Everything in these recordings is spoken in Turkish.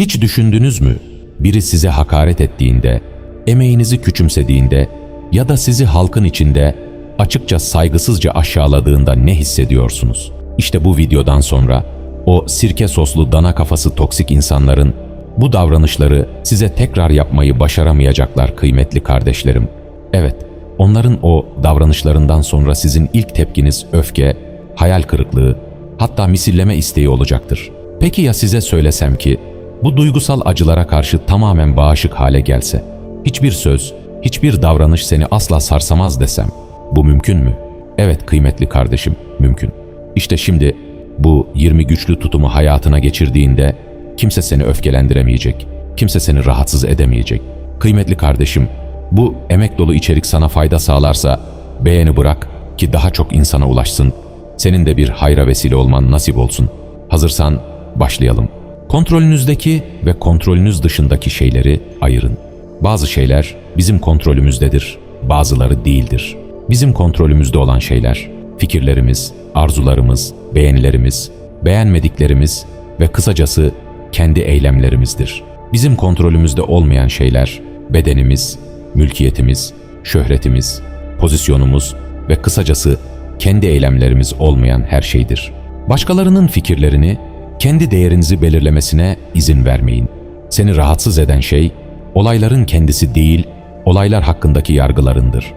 Hiç düşündünüz mü? Biri size hakaret ettiğinde, emeğinizi küçümsediğinde ya da sizi halkın içinde açıkça saygısızca aşağıladığında ne hissediyorsunuz? İşte bu videodan sonra o sirke soslu dana kafası toksik insanların bu davranışları size tekrar yapmayı başaramayacaklar kıymetli kardeşlerim. Evet, onların o davranışlarından sonra sizin ilk tepkiniz öfke, hayal kırıklığı, hatta misilleme isteği olacaktır. Peki ya size söylesem ki bu duygusal acılara karşı tamamen bağışık hale gelse, hiçbir söz, hiçbir davranış seni asla sarsamaz desem, bu mümkün mü? Evet kıymetli kardeşim, mümkün. İşte şimdi bu 20 güçlü tutumu hayatına geçirdiğinde kimse seni öfkelendiremeyecek, kimse seni rahatsız edemeyecek. Kıymetli kardeşim, bu emek dolu içerik sana fayda sağlarsa beğeni bırak ki daha çok insana ulaşsın. Senin de bir hayra vesile olman nasip olsun. Hazırsan başlayalım. Kontrolünüzdeki ve kontrolünüz dışındaki şeyleri ayırın. Bazı şeyler bizim kontrolümüzdedir, bazıları değildir. Bizim kontrolümüzde olan şeyler, fikirlerimiz, arzularımız, beğenilerimiz, beğenmediklerimiz ve kısacası kendi eylemlerimizdir. Bizim kontrolümüzde olmayan şeyler, bedenimiz, mülkiyetimiz, şöhretimiz, pozisyonumuz ve kısacası kendi eylemlerimiz olmayan her şeydir. Başkalarının fikirlerini, kendi değerinizi belirlemesine izin vermeyin. Seni rahatsız eden şey, olayların kendisi değil, olaylar hakkındaki yargılarındır.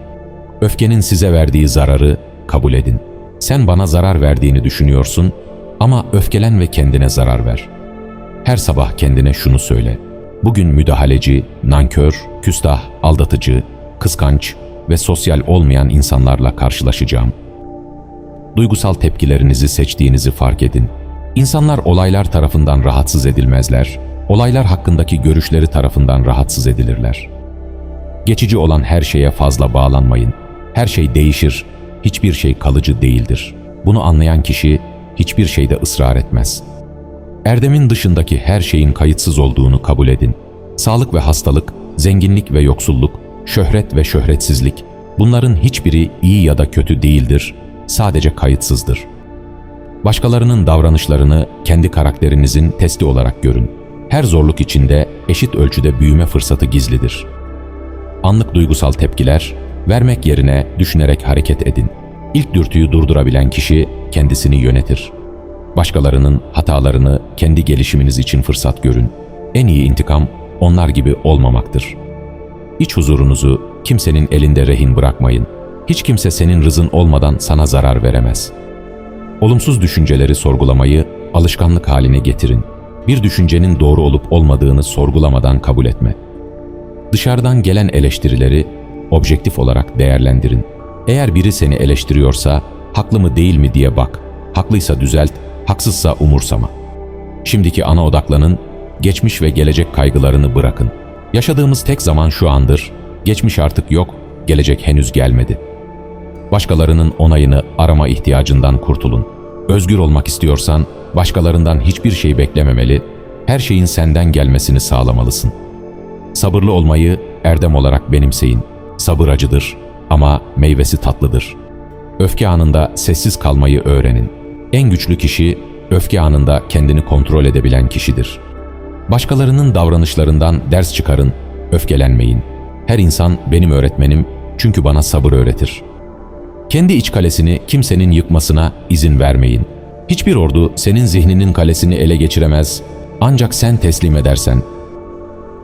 Öfkenin size verdiği zararı kabul edin. Sen bana zarar verdiğini düşünüyorsun ama öfkelen ve kendine zarar ver. Her sabah kendine şunu söyle. Bugün müdahaleci, nankör, küstah, aldatıcı, kıskanç ve sosyal olmayan insanlarla karşılaşacağım. Duygusal tepkilerinizi seçtiğinizi fark edin. İnsanlar olaylar tarafından rahatsız edilmezler, olaylar hakkındaki görüşleri tarafından rahatsız edilirler. Geçici olan her şeye fazla bağlanmayın. Her şey değişir, hiçbir şey kalıcı değildir. Bunu anlayan kişi hiçbir şeyde ısrar etmez. Erdemin dışındaki her şeyin kayıtsız olduğunu kabul edin. Sağlık ve hastalık, zenginlik ve yoksulluk, şöhret ve şöhretsizlik, bunların hiçbiri iyi ya da kötü değildir, sadece kayıtsızdır. Başkalarının davranışlarını kendi karakterinizin testi olarak görün. Her zorluk içinde eşit ölçüde büyüme fırsatı gizlidir. Anlık duygusal tepkiler, vermek yerine düşünerek hareket edin. İlk dürtüyü durdurabilen kişi kendisini yönetir. Başkalarının hatalarını kendi gelişiminiz için fırsat görün. En iyi intikam onlar gibi olmamaktır. İç huzurunuzu kimsenin elinde rehin bırakmayın. Hiç kimse senin rızın olmadan sana zarar veremez. Olumsuz düşünceleri sorgulamayı alışkanlık haline getirin. Bir düşüncenin doğru olup olmadığını sorgulamadan kabul etme. Dışarıdan gelen eleştirileri objektif olarak değerlendirin. Eğer biri seni eleştiriyorsa haklı mı değil mi diye bak. Haklıysa düzelt, haksızsa umursama. Şimdiki ana odaklanın, geçmiş ve gelecek kaygılarını bırakın. Yaşadığımız tek zaman şu andır. Geçmiş artık yok, gelecek henüz gelmedi. Başkalarının onayını arama ihtiyacından kurtulun. Özgür olmak istiyorsan başkalarından hiçbir şey beklememeli, her şeyin senden gelmesini sağlamalısın. Sabırlı olmayı erdem olarak benimseyin. Sabır acıdır ama meyvesi tatlıdır. Öfke anında sessiz kalmayı öğrenin. En güçlü kişi öfke anında kendini kontrol edebilen kişidir. Başkalarının davranışlarından ders çıkarın, öfkelenmeyin. Her insan benim öğretmenim çünkü bana sabır öğretir. Kendi iç kalesini kimsenin yıkmasına izin vermeyin. Hiçbir ordu senin zihninin kalesini ele geçiremez ancak sen teslim edersen.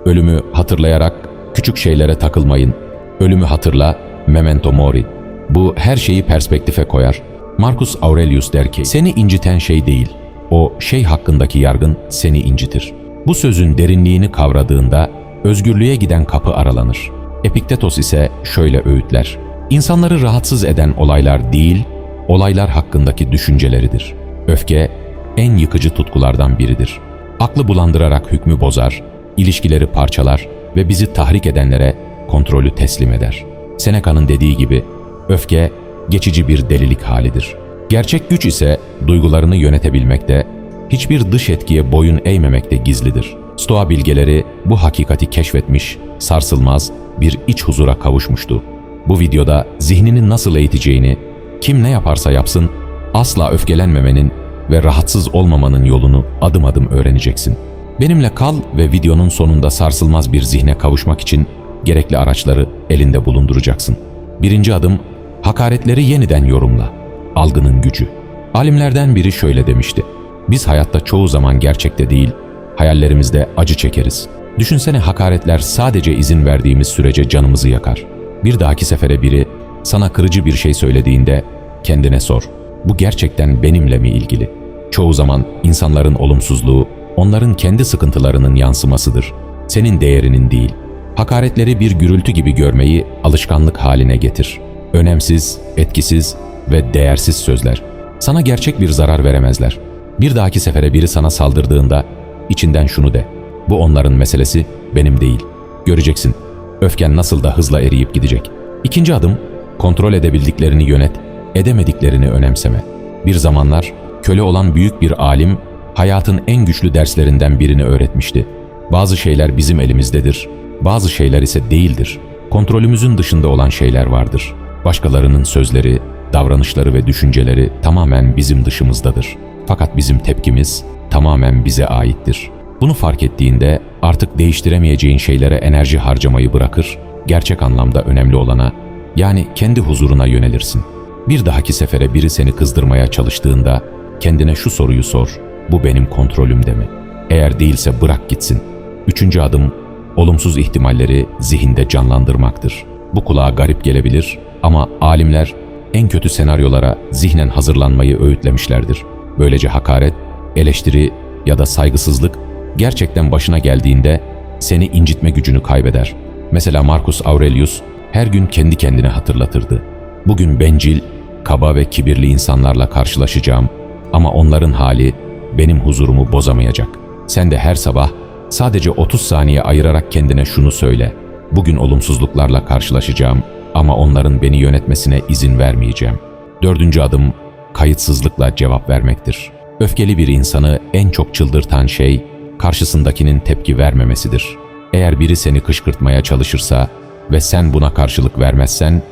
Ölümü hatırlayarak küçük şeylere takılmayın. Ölümü hatırla, memento mori. Bu her şeyi perspektife koyar. Marcus Aurelius der ki, seni inciten şey değil, o şey hakkındaki yargın seni incitir. Bu sözün derinliğini kavradığında özgürlüğe giden kapı aralanır. Epiktetos ise şöyle öğütler. İnsanları rahatsız eden olaylar değil, olaylar hakkındaki düşünceleridir. Öfke en yıkıcı tutkulardan biridir. Aklı bulandırarak hükmü bozar, ilişkileri parçalar ve bizi tahrik edenlere kontrolü teslim eder. Seneca'nın dediği gibi öfke geçici bir delilik halidir. Gerçek güç ise duygularını yönetebilmekte, hiçbir dış etkiye boyun eğmemekte gizlidir. Stoa bilgeleri bu hakikati keşfetmiş, sarsılmaz bir iç huzura kavuşmuştu. Bu videoda zihnini nasıl eğiteceğini, kim ne yaparsa yapsın asla öfkelenmemenin ve rahatsız olmamanın yolunu adım adım öğreneceksin. Benimle kal ve videonun sonunda sarsılmaz bir zihne kavuşmak için gerekli araçları elinde bulunduracaksın. Birinci adım, hakaretleri yeniden yorumla. Algının gücü. Alimlerden biri şöyle demişti. Biz hayatta çoğu zaman gerçekte değil, hayallerimizde acı çekeriz. Düşünsene hakaretler sadece izin verdiğimiz sürece canımızı yakar. Bir dahaki sefere biri sana kırıcı bir şey söylediğinde kendine sor. Bu gerçekten benimle mi ilgili? Çoğu zaman insanların olumsuzluğu onların kendi sıkıntılarının yansımasıdır. Senin değerinin değil. Hakaretleri bir gürültü gibi görmeyi alışkanlık haline getir. Önemsiz, etkisiz ve değersiz sözler. Sana gerçek bir zarar veremezler. Bir dahaki sefere biri sana saldırdığında içinden şunu de. Bu onların meselesi, benim değil. Göreceksin. Öfken nasıl da hızla eriyip gidecek. İkinci adım, kontrol edebildiklerini yönet, edemediklerini önemseme. Bir zamanlar köle olan büyük bir alim hayatın en güçlü derslerinden birini öğretmişti. Bazı şeyler bizim elimizdedir, bazı şeyler ise değildir. Kontrolümüzün dışında olan şeyler vardır. Başkalarının sözleri, davranışları ve düşünceleri tamamen bizim dışımızdadır. Fakat bizim tepkimiz tamamen bize aittir. Bunu fark ettiğinde artık değiştiremeyeceğin şeylere enerji harcamayı bırakır, gerçek anlamda önemli olana, yani kendi huzuruna yönelirsin. Bir dahaki sefere biri seni kızdırmaya çalıştığında kendine şu soruyu sor. Bu benim kontrolümde mi? Eğer değilse bırak gitsin. Üçüncü adım olumsuz ihtimalleri zihinde canlandırmaktır. Bu kulağa garip gelebilir ama alimler en kötü senaryolara zihnen hazırlanmayı öğütlemişlerdir. Böylece hakaret, eleştiri ya da saygısızlık gerçekten başına geldiğinde seni incitme gücünü kaybeder. Mesela Marcus Aurelius her gün kendi kendine hatırlatırdı. Bugün bencil, kaba ve kibirli insanlarla karşılaşacağım ama onların hali benim huzurumu bozamayacak. Sen de her sabah sadece 30 saniye ayırarak kendine şunu söyle. Bugün olumsuzluklarla karşılaşacağım ama onların beni yönetmesine izin vermeyeceğim. Dördüncü adım kayıtsızlıkla cevap vermektir. Öfkeli bir insanı en çok çıldırtan şey karşısındakinin tepki vermemesidir. Eğer biri seni kışkırtmaya çalışırsa ve sen buna karşılık vermezsen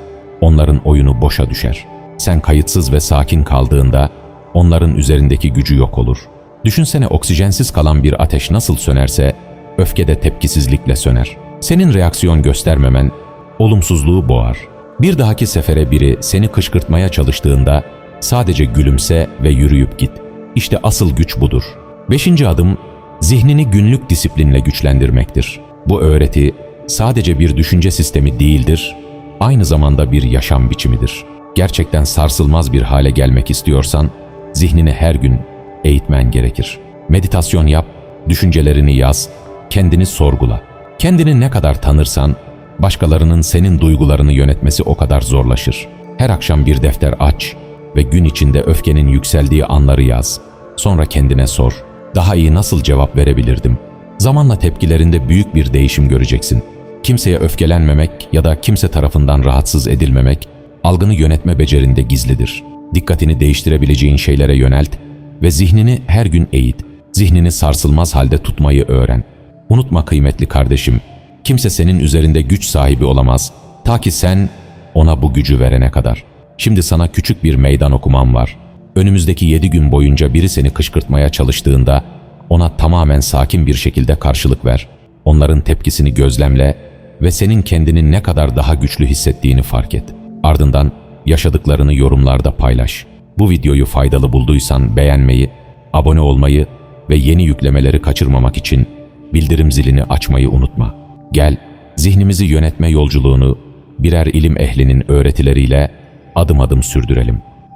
onların oyunu boşa düşer. Sen kayıtsız ve sakin kaldığında onların üzerindeki gücü yok olur. Düşünsene oksijensiz kalan bir ateş nasıl sönerse öfke de tepkisizlikle söner. Senin reaksiyon göstermemen olumsuzluğu boğar. Bir dahaki sefere biri seni kışkırtmaya çalıştığında sadece gülümse ve yürüyüp git. İşte asıl güç budur. Beşinci adım zihnini günlük disiplinle güçlendirmektir. Bu öğreti sadece bir düşünce sistemi değildir, aynı zamanda bir yaşam biçimidir. Gerçekten sarsılmaz bir hale gelmek istiyorsan, zihnini her gün eğitmen gerekir. Meditasyon yap, düşüncelerini yaz, kendini sorgula. Kendini ne kadar tanırsan, başkalarının senin duygularını yönetmesi o kadar zorlaşır. Her akşam bir defter aç ve gün içinde öfkenin yükseldiği anları yaz. Sonra kendine sor, daha iyi nasıl cevap verebilirdim? Zamanla tepkilerinde büyük bir değişim göreceksin. Kimseye öfkelenmemek ya da kimse tarafından rahatsız edilmemek, algını yönetme becerinde gizlidir. Dikkatini değiştirebileceğin şeylere yönelt ve zihnini her gün eğit. Zihnini sarsılmaz halde tutmayı öğren. Unutma kıymetli kardeşim, kimse senin üzerinde güç sahibi olamaz ta ki sen ona bu gücü verene kadar. Şimdi sana küçük bir meydan okumam var. Önümüzdeki yedi gün boyunca biri seni kışkırtmaya çalıştığında ona tamamen sakin bir şekilde karşılık ver. Onların tepkisini gözlemle ve senin kendini ne kadar daha güçlü hissettiğini fark et. Ardından yaşadıklarını yorumlarda paylaş. Bu videoyu faydalı bulduysan beğenmeyi, abone olmayı ve yeni yüklemeleri kaçırmamak için bildirim zilini açmayı unutma. Gel, zihnimizi yönetme yolculuğunu birer ilim ehlinin öğretileriyle adım adım sürdürelim.